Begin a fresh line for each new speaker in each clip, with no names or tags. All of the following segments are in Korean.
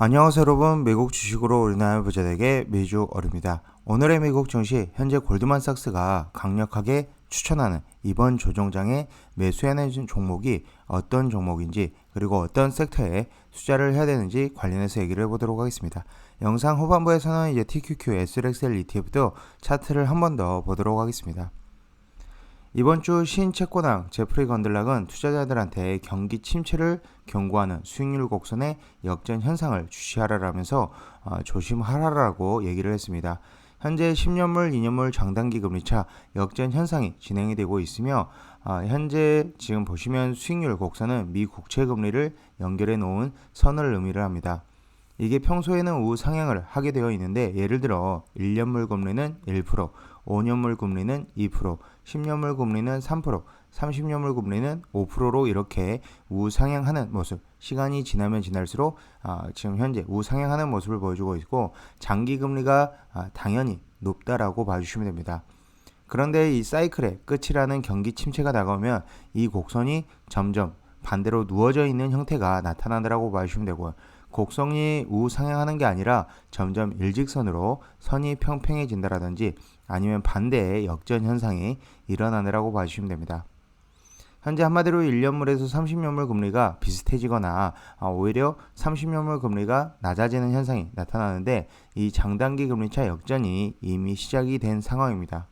안녕하세요 여러분 미국 주식으로 우리나라 부자에게 매주 어릅니다. 오늘의 미국 증시 현재 골드만삭스가 강력하게 추천하는 이번 조정장에 매수하는 종목이 어떤 종목인지 그리고 어떤 섹터에 투자를 해야 되는지 관련해서 얘기를 해보도록 하겠습니다. 영상 후반부에서는 이제 TQQ, SLXL ETF도 차트를 한 번 더 보도록 하겠습니다. 이번 주 신채권왕 제프리 건들락은 투자자들한테 경기 침체를 경고하는 수익률 곡선의 역전 현상을 주시하라라면서 어, 조심하라라고 얘기를 했습니다. 현재 10년물, 2년물 장단기 금리차 역전 현상이 진행이 되고 있으며 어, 현재 지금 보시면 수익률 곡선은 미 국채 금리를 연결해 놓은 선을 의미를 합니다. 이게 평소에는 우상향을 하게 되어 있는데 예를 들어 1년물 금리는 1%, 5년물 금리는 2%, 10년물 금리는 3%, 30년물 금리는 5%로 이렇게 우상향하는 모습. 시간이 지나면 지날수록 아, 지금 현재 우상향하는 모습을 보여주고 있고 장기 금리가 아, 당연히 높다라고 봐주시면 됩니다. 그런데 이 사이클의 끝이라는 경기 침체가 다가오면 이 곡선이 점점 반대로 누워져 있는 형태가 나타나더라고 봐주시면 되고요. 곡선이 우상향하는 게 아니라 점점 일직선으로 선이 평평해진다라든지 아니면 반대의 역전 현상이 일어나느라고 봐주시면 됩니다. 현재 한마디로 1년물에서 30년물 금리가 비슷해지거나 아, 오히려 30년물 금리가 낮아지는 현상이 나타나는데 이 장단기 금리차 역전이 이미 시작이 된 상황입니다.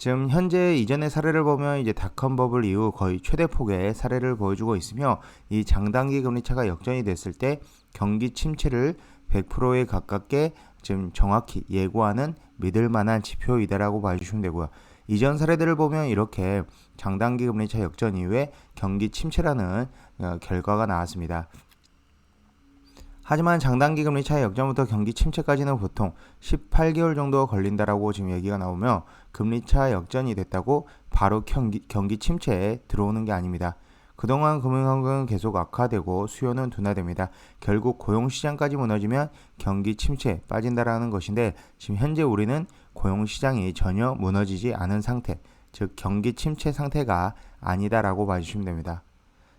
지금 현재 이전의 사례를 보면 이제 닷컴 버블 이후 거의 최대 폭의 사례를 보여주고 있으며 이 장단기 금리 차가 역전이 됐을 때 경기 침체를 100%에 가깝게 지금 정확히 예고하는 믿을 만한 지표이다라고 봐주시면 되고요. 이전 사례들을 보면 이렇게 장단기 금리 차 역전 이후에 경기 침체라는 어, 결과가 나왔습니다. 하지만 장단기 금리 차의 역전부터 경기 침체까지는 보통 18개월 정도 걸린다라고 지금 얘기가 나오며 금리 차 역전이 됐다고 바로 경기, 경기 침체에 들어오는 게 아닙니다. 그동안 금융 환경은 계속 악화되고 수요는 둔화됩니다. 결국 고용시장까지 무너지면 경기 침체에 빠진다라는 것인데 지금 현재 우리는 고용시장이 전혀 무너지지 않은 상태, 즉 경기 침체 상태가 아니다라고 봐주시면 됩니다.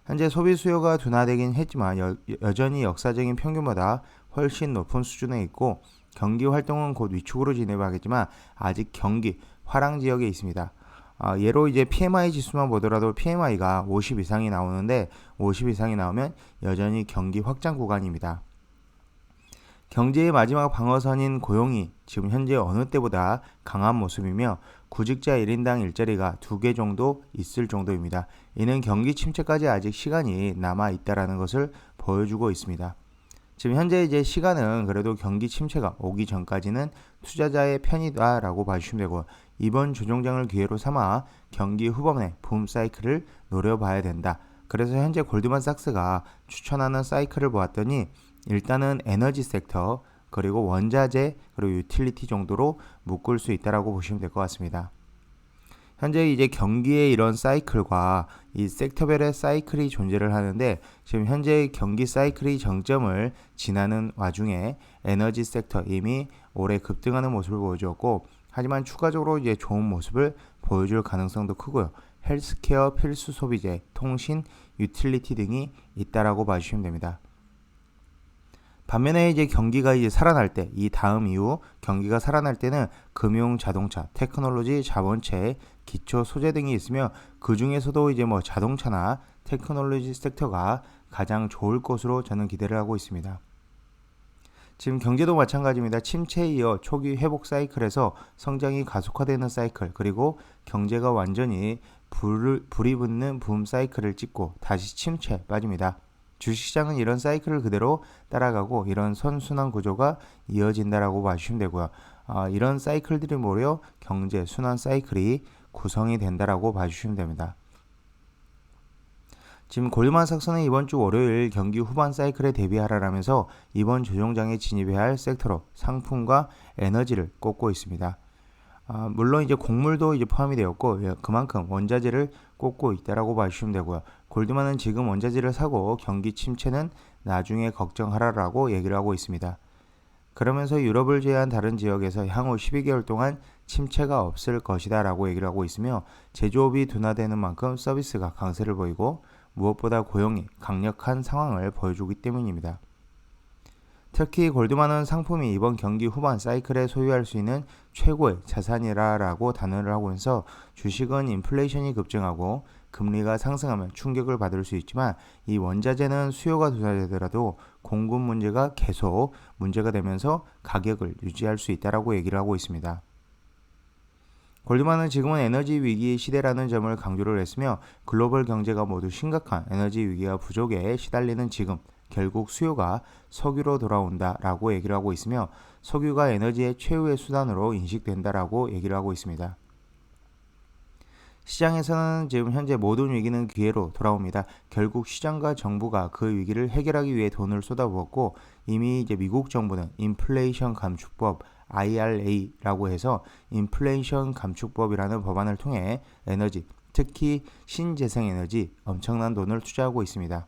현재 소비 수요가 둔화되긴 했지만 여, 여전히 역사적인 평균보다 훨씬 높은 수준에 있고 경기 활동은 곧 위축으로 진행하겠지만 아직 경기 화랑 지역에 있습니다. 아, 예로 이제 PMI 지수만 보더라도 PMI가 50 이상이 나오는데 50 이상이 나오면 여전히 경기 확장 구간입니다. 경제의 마지막 방어선인 고용이 지금 현재 어느 때보다 강한 모습이며 구직자 1인당 일자리가 두개 정도 있을 정도입니다. 이는 경기 침체까지 아직 시간이 남아 있다라는 것을 보여주고 있습니다. 지금 현재 이제 시간은 그래도 경기 침체가 오기 전까지는 투자자의 편이다라고 봐주시면 되고 이번 조정장을 기회로 삼아 경기 후반의 붐 사이클을 노려봐야 된다. 그래서 현재 골드만삭스가 추천하는 사이클을 보았더니 일단은 에너지 섹터 그리고 원자재 그리고 유틸리티 정도로 묶을 수 있다라고 보시면 될 것 같습니다. 현재 이제 경기의 이런 사이클과 이 섹터별의 사이클이 존재를 하는데 지금 현재 경기 사이클이 정점을 지나는 와중에 에너지 섹터 이미 올해 급등하는 모습을 보여주었고 하지만 추가적으로 이제 좋은 모습을 보여줄 가능성도 크고요. 헬스케어 필수 소비재, 통신, 유틸리티 등이 있다라고 봐주시면 됩니다. 반면에 이제 경기가 이제 살아날 때, 이 다음 이후 경기가 살아날 때는 금융, 자동차, 테크놀로지, 자본체, 기초 소재 등이 있으며 그 중에서도 이제 뭐 자동차나 테크놀로지 섹터가 가장 좋을 것으로 저는 기대를 하고 있습니다. 지금 경제도 마찬가지입니다. 침체에 이어 초기 회복 사이클에서 성장이 가속화되는 사이클, 그리고 경제가 완전히 불, 불이 붙는 붐 사이클을 찍고 다시 침체에 빠집니다. 주식시장은 이런 사이클을 그대로 따라가고 이런 선순환 구조가 이어진다라고 봐주시면 되고요. 아, 이런 사이클들이 모여 경제 순환 사이클이 구성이 된다라고 봐주시면 됩니다. 지금 골드만삭스는 이번 주 월요일 경기 후반 사이클에 대비하라라면서 이번 조정장에 진입해야 할 섹터로 상품과 에너지를 꼽고 있습니다. 아, 물론 이제 곡물도 이제 포함이 되었고 예, 그만큼 원자재를 꼽고 있다라고 봐주시면 되고요. 골드만은 지금 원자재를 사고 경기 침체는 나중에 걱정하라라고 얘기를 하고 있습니다. 그러면서 유럽을 제외한 다른 지역에서 향후 12개월 동안 침체가 없을 것이다 라고 얘기를 하고 있으며 제조업이 둔화되는 만큼 서비스가 강세를 보이고 무엇보다 고용이 강력한 상황을 보여주기 때문입니다. 특히 골드만은 상품이 이번 경기 후반 사이클에 소유할 수 있는 최고의 자산이라라고 단언을 하고 있어 주식은 인플레이션이 급증하고 금리가 상승하면 충격을 받을 수 있지만 이 원자재는 수요가 둔화되더라도 공급 문제가 계속 문제가 되면서 가격을 유지할 수 있다라고 얘기를 하고 있습니다. 골드만은 지금은 에너지 위기 시대라는 점을 강조를 했으며 글로벌 경제가 모두 심각한 에너지 위기와 부족에 시달리는 지금 결국 수요가 석유로 돌아온다라고 얘기를 하고 있으며 석유가 에너지의 최후의 수단으로 인식된다라고 얘기를 하고 있습니다. 시장에서는 지금 현재 모든 위기는 기회로 돌아옵니다. 결국 시장과 정부가 그 위기를 해결하기 위해 돈을 쏟아부었고 이미 이제 미국 정부는 인플레이션 감축법 IRA라고 해서 인플레이션 감축법이라는 법안을 통해 에너지, 특히 신재생에너지 엄청난 돈을 투자하고 있습니다.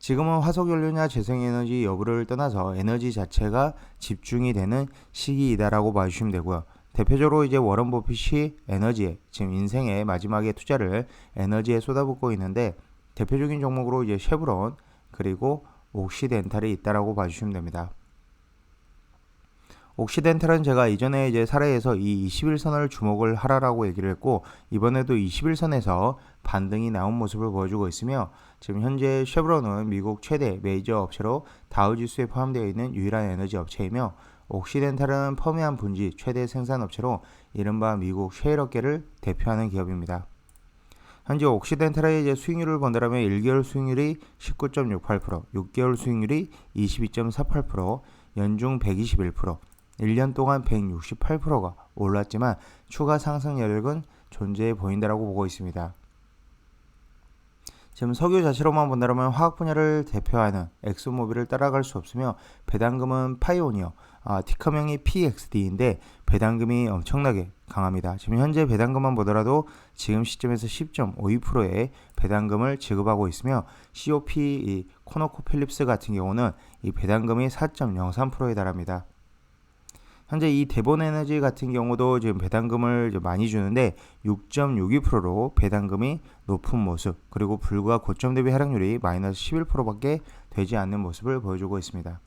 지금은 화석연료냐 재생에너지 여부를 떠나서 에너지 자체가 집중이 되는 시기이다라고 봐주시면 되고요. 대표적으로 이제 워런 버핏이 에너지에 지금 인생의 마지막에 투자를 에너지에 쏟아붓고 있는데 대표적인 종목으로 이제 쉐브론 그리고 옥시덴탈이 있다라고 봐주시면 됩니다. 옥시덴탈은 제가 이전에 이제 사례에서 이 21선을 주목을 하라라고 얘기를 했고 이번에도 21선에서 반등이 나온 모습을 보여주고 있으며 지금 현재 쉐브론은 미국 최대 메이저 업체로 다우지수에 포함되어 있는 유일한 에너지 업체이며 옥시덴탈은 퍼미안 분지 최대 생산 업체로 이른바 미국 셰일업계를 대표하는 기업입니다. 현재 옥시덴탈의 이제 수익률을 본다면 1개월 수익률이 19.68%, 6개월 수익률이 22.48%, 연중 121%, 1년 동안 168%가 올랐지만 추가 상승 여력은 존재해 보인다라고 보고 있습니다. 지금 석유 자체로만 본다면 화학 분야를 대표하는 엑소모빌을 따라갈 수 없으며 배당금은 파이오니어, 아, 티커명이 PXD인데 배당금이 엄청나게 강합니다. 지금 현재 배당금만 보더라도 지금 시점에서 10.52%의 배당금을 지급하고 있으며 COP 이 코노코 필립스 같은 경우는 이 배당금이 4.03%에 달합니다. 현재 이 대본 에너지 같은 경우도 지금 배당금을 많이 주는데 6.62%로 배당금이 높은 모습 그리고 불과 고점 대비 하락률이 마이너스 11%밖에 되지 않는 모습을 보여주고 있습니다.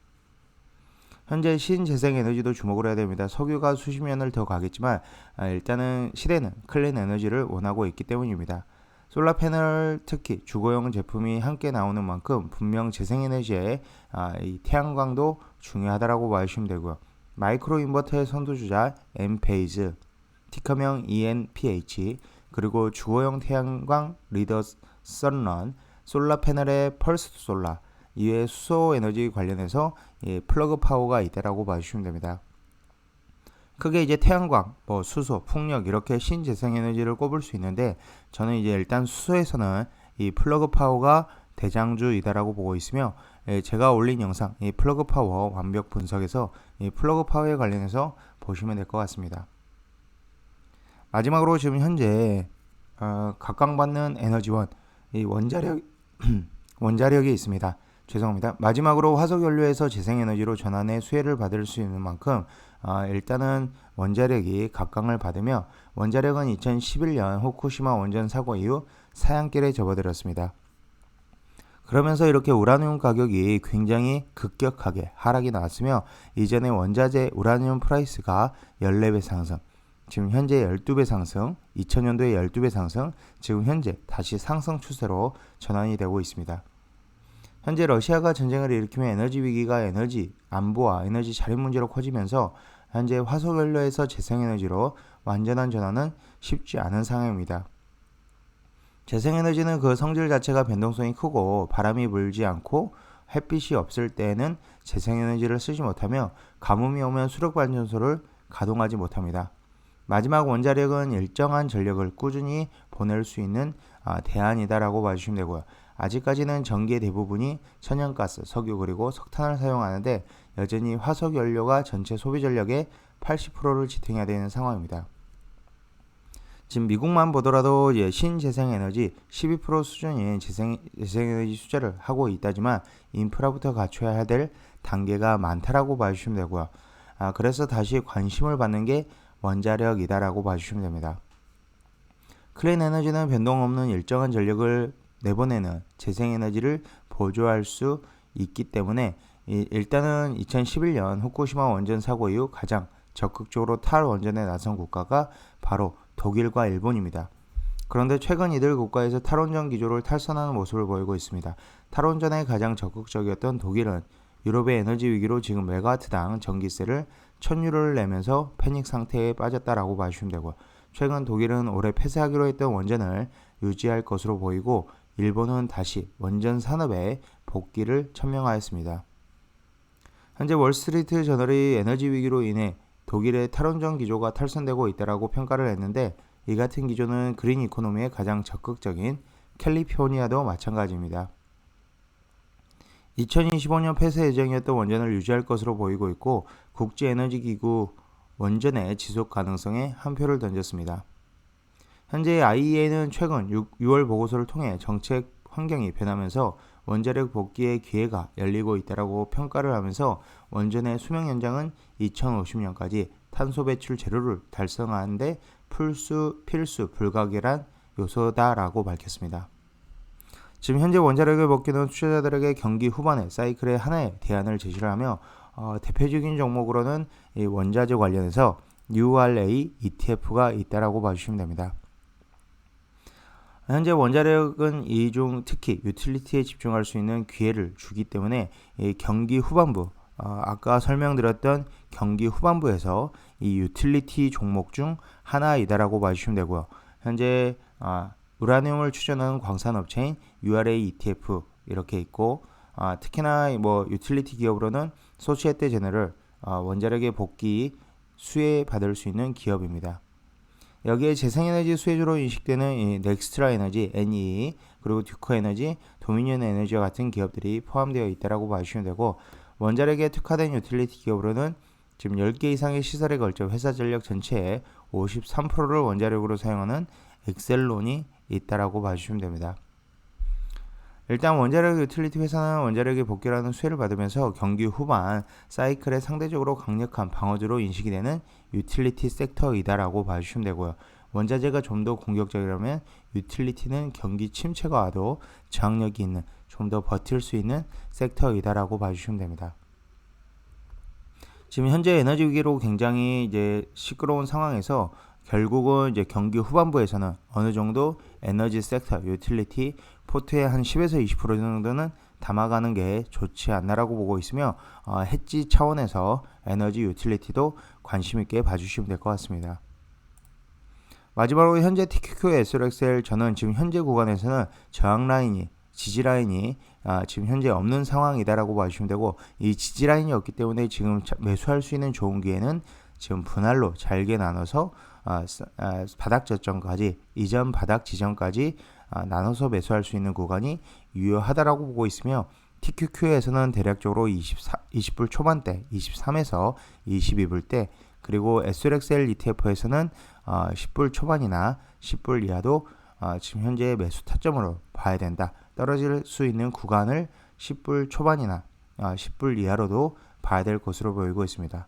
현재 신재생 에너지도 주목을 해야 됩니다. 석유가 수십 년을 더 가겠지만 아, 일단은 시대는 클린 에너지를 원하고 있기 때문입니다. 솔라 패널 특히 주거용 제품이 함께 나오는 만큼 분명 재생에너지에 아, 이 태양광도 중요하다라고 봐주시면 되고요. 마이크로 인버터의 선두주자 엠페이즈, 티커명 ENPH, 그리고 주거용 태양광 리더 선런, 솔라 패널의 펄스 솔라, 이외에 수소 에너지 관련해서 예, 플러그 파워가 있다라고 봐주시면 됩니다. 크게 이제 태양광, 뭐 수소, 풍력 이렇게 신재생 에너지를 꼽을 수 있는데 저는 이제 일단 수소에서는 이 플러그 파워가 대장주이다라고 보고 있으며 예, 제가 올린 영상 이 플러그 파워 완벽 분석에서 이 플러그 파워에 관련해서 보시면 될 것 같습니다. 마지막으로 지금 현재 어, 각광받는 에너지원 이 원자력 원자력이 있습니다. 죄송합니다. 마지막으로 화석연료에서 재생에너지로 전환의 수혜를 받을 수 있는 만큼 어, 일단은 원자력이 각광을 받으며 원자력은 2011년 후쿠시마 원전 사고 이후 사양길에 접어들었습니다. 그러면서 이렇게 우라늄 가격이 굉장히 급격하게 하락이 나왔으며 이전에 원자재 우라늄 프라이스가 14배 상승, 지금 현재 12배 상승, 2000년도에 12배 상승, 지금 현재 다시 상승 추세로 전환이 되고 있습니다. 현재 러시아가 전쟁을 일으키며 에너지 위기가 에너지 안보와 에너지 자립 문제로 커지면서 현재 화석연료에서 재생에너지로 완전한 전환은 쉽지 않은 상황입니다. 재생에너지는 그 성질 자체가 변동성이 크고 바람이 불지 않고 햇빛이 없을 때에는 재생에너지를 쓰지 못하며 가뭄이 오면 수력발전소를 가동하지 못합니다. 마지막 원자력은 일정한 전력을 꾸준히 보낼 수 있는 아, 대안이다라고 봐주시면 되고요. 아직까지는 전기의 대부분이 천연가스, 석유 그리고 석탄을 사용하는데 여전히 화석 연료가 전체 소비 전력의 80%를 지탱해야 되는 상황입니다. 지금 미국만 보더라도 예, 신재생에너지 12% 수준인 재생, 재생에너지 수자를 하고 있다지만 인프라부터 갖춰야 될 단계가 많다라고 봐주시면 되고요. 아, 그래서 다시 관심을 받는 게 원자력이다라고 봐주시면 됩니다. 클린 에너지는 변동 없는 일정한 전력을 내보내는 재생에너지를 보조할 수 있기 때문에 이, 일단은 2011년 후쿠시마 원전 사고 이후 가장 적극적으로 탈원전에 나선 국가가 바로 독일과 일본입니다. 그런데 최근 이들 국가에서 탈원전 기조를 탈선하는 모습을 보이고 있습니다. 탈원전에 가장 적극적이었던 독일은 유럽의 에너지 위기로 지금 메가와트당 전기세를 1000유로를 내면서 패닉 상태에 빠졌다라고 봐주시면 되고요. 최근 독일은 올해 폐쇄하기로 했던 원전을 유지할 것으로 보이고 일본은 다시 원전 산업에 복귀를 천명하였습니다. 현재 월스트리트 저널이 에너지 위기로 인해 독일의 탈원전 기조가 탈선되고 있다라고 평가를 했는데 이 같은 기조는 그린 이코노미의 가장 적극적인 캘리포니아도 마찬가지입니다. 2025년 폐쇄 예정이었던 원전을 유지할 것으로 보이고 있고 국제에너지기구 원전의 지속 가능성에 한 표를 던졌습니다. 현재 IEA는 최근 6, 6월 보고서를 통해 정책 환경이 변하면서 원자력 복귀의 기회가 열리고 있다라고 평가를 하면서 원전의 수명 연장은 2050년까지 탄소 배출 제로를 달성하는데 필수 필수 불가결한 요소다라고 밝혔습니다. 지금 현재 원자력을 먹기는 투자자들에게 경기 후반에 사이클의 하나의 대안을 제시를 하며 어, 대표적인 종목으로는 이 원자재 관련해서 URA ETF가 있다라고 봐주시면 됩니다. 현재 원자력은 이 중 특히 유틸리티에 집중할 수 있는 기회를 주기 때문에 이 경기 후반부 어, 아까 설명드렸던 경기 후반부에서 이 유틸리티 종목 중 하나이다라고 봐주시면 되고요. 현재 아, 우라늄을 추전하는 광산업체인 URA ETF 이렇게 있고 아, 특히나 뭐 유틸리티 기업으로는 소시에테 제너럴 아, 원자력의 복귀 수혜 받을 수 있는 기업입니다. 여기에 재생에너지 수혜주로 인식되는 이 넥스트라 에너지, NE, 그리고 듀커 에너지, 도미니언 에너지와 같은 기업들이 포함되어 있다고 봐주시면 되고 원자력에 특화된 유틸리티 기업으로는 지금 10개 이상의 시설에 걸쳐 회사 전력 전체의 53%를 원자력으로 사용하는 엑셀론이 있다라고 봐주시면 됩니다. 일단 원자력 유틸리티 회사는 원자력의 복귀라는 수혜를 받으면서 경기 후반 사이클에 상대적으로 강력한 방어주로 인식이 되는 유틸리티 섹터이다라고 봐주시면 되고요. 원자재가 좀 더 공격적이라면 유틸리티는 경기 침체가 와도 저항력이 있는 좀 더 버틸 수 있는 섹터이다라고 봐주시면 됩니다. 지금 현재 에너지 위기로 굉장히 이제 시끄러운 상황에서 결국은 이제 경기 후반부에서는 어느 정도 에너지 섹터, 유틸리티 포트의 한 10에서 20% 정도는 담아가는 게 좋지 않나라고 보고 있으며 어, 해지 차원에서 에너지 유틸리티도 관심 있게 봐주시면 될 것 같습니다. 마지막으로 현재 TQQ SLXL 저는 지금 현재 구간에서는 저항 라인이 지지 라인이 아, 지금 현재 없는 상황이다라고 봐주시면 되고 이 지지 라인이 없기 때문에 지금 매수할 수 있는 좋은 기회는 지금 분할로 잘게 나눠서 아, 아, 바닥 저점까지 이전 바닥 지점까지 아, 나눠서 매수할 수 있는 구간이 유효하다라고 보고 있으며 TQQ에서는 대략적으로 24, 20불 초반대 23에서 22불 대 그리고 SLXL ETF에서는 어, 10불 초반이나 10불 이하도 어, 지금 현재 매수 타점으로 봐야 된다. 떨어질 수 있는 구간을 10불 초반이나 어, 10불 이하로도 봐야 될 것으로 보이고 있습니다.